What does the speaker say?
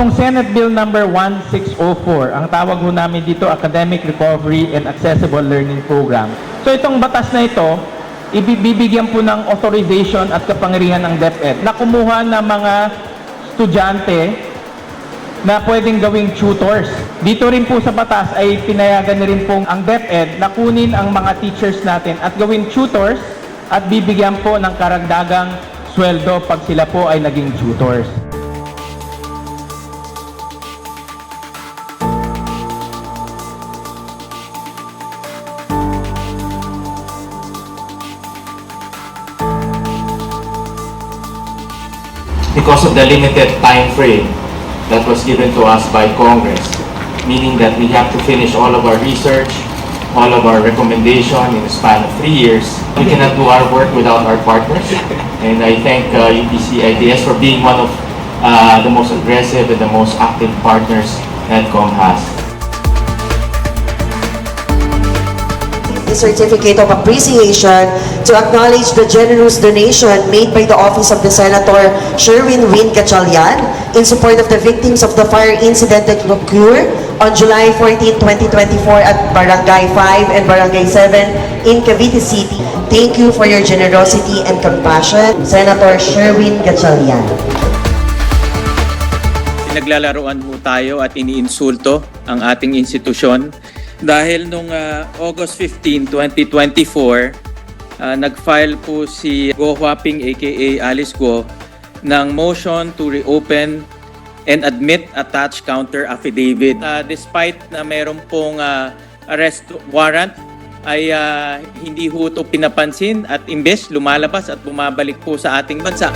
Itong Senate Bill number 1604, ang tawag ho namin dito Academic Recovery and Accessible Learning Program. So itong batas na ito, ibibigyan po ng authorization at kapangyarihan ng DepEd na kumuha ng mga estudyante na pwedeng gawing tutors. Dito rin po sa batas ay pinayagan na rin pong ang DepEd na kunin ang mga teachers natin at gawing tutors at bibigyan po ng karagdagang sweldo pag sila po ay naging tutors. Because of the limited time frame that was given to us by Congress, meaning that we have to finish all of our research, all of our recommendation in a span of three years. We cannot do our work without our partners, and I thank uh, UPC IDS for being one of uh, the most aggressive and the most active partners NETCOM has. The certificate of appreciation to acknowledge the generous donation made by the office of the Senator Sherwin Win Gatchalian in support of the victims of the fire incident that occurred on July 14, 2024 at Barangay 5 and Barangay 7 in Cavite City. Thank you for your generosity and compassion, Senator Sherwin Gatchalian. Pinaglalaroan ho tayo at iniinsulto ang ating institusyon dahil nung ah, August 15, 2024, ah, nag-file po si Go Huaping aka Alice Go ng motion to reopen and admit attached counter affidavit. Ah, despite na meron pong ah, arrest warrant ay ah, hindi ho ito pinapansin at imbes lumalabas at bumabalik po sa ating bansa.